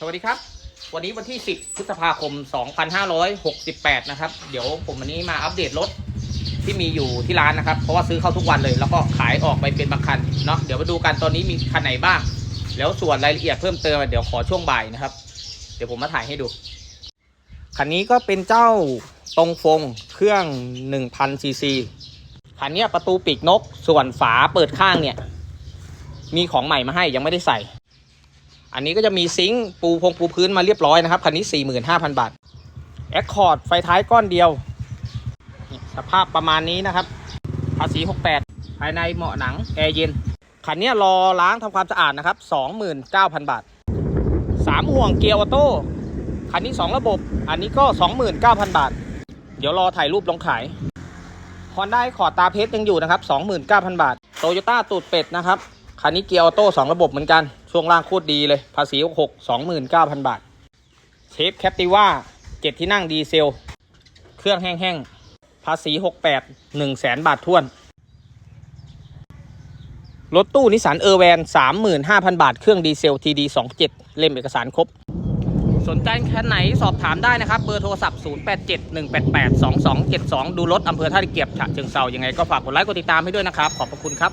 สวัสดีครับ วันนี้วันที่ 10 พฤษภาคม 2568 นะครับ เดี๋ยวผมวันนี้มาอัปเดตรถที่มีอยู่ที่ร้านนะครับ เพราะว่าซื้อเข้าทุกวันเลย แล้วก็ขายออกไปเป็นบางคันเนาะ เดี๋ยวมาดูกันตอนนี้มีคันไหนบ้าง แล้วส่วนรายละเอียดเพิ่มเติมเดี๋ยวขอช่วงบ่ายนะครับ เดี๋ยวผมมาถ่ายให้ดู คันนี้ก็เป็นเจ้าตรงฟงเครื่อง 1000 ซีซี คันนี้ประตูปีกนก ส่วนฝาเปิดข้างเนี่ย มีของใหม่มาให้ยังไม่ได้ใส่ อันนี้ก็จะมีซิงค์ปูพงปูพื้นมาเรียบร้อยนะครับ คันนี้ 45,000 บาทแอคคอร์ดไฟท้ายก้อนเดียว สภาพประมาณนี้นะครับ ภาษี 68 ภายในเหมาะหนัง แอร์เย็น คันนี้รอล้างทำความสะอาดนะครับ 29,000 บาท 3 ห่วงเกียร์ออโต้คันนี้ 2 ระบบ อันนี้ก็ 29,000 บาท เดี๋ยวรอถ่ายรูปลงขายฮอนด้าคอตาเพชรยังอยู่นะครับ 29,000 บาทโตโยต้าตูดเป็ดนะครับ คันนี้เกียร์ออโต้2ระบบเหมือนกัน ช่วงล่างโคตรดีเลย ภาษี6 29,000บาท เชฟแคปติว่า7ที่นั่งดีเซล เครื่องแห้งๆ ภาษี68 1 0 0 0 0 0บาทท้วน รถตู้นิสสันเออร์แวน35,000บาท เครื่องดีเซล TD 27เล่มเอกสารครบ สนใจคันไหนสอบถามได้นะครับ เบอร์โทรศัพท์ 0871882272 ดูรถอำเภอท่าตะเกียบฉะเชิงเซายังไงก็ฝากกดไลค์กดติดตามให้ด้วยนะครับ ขอบพระคุณครับ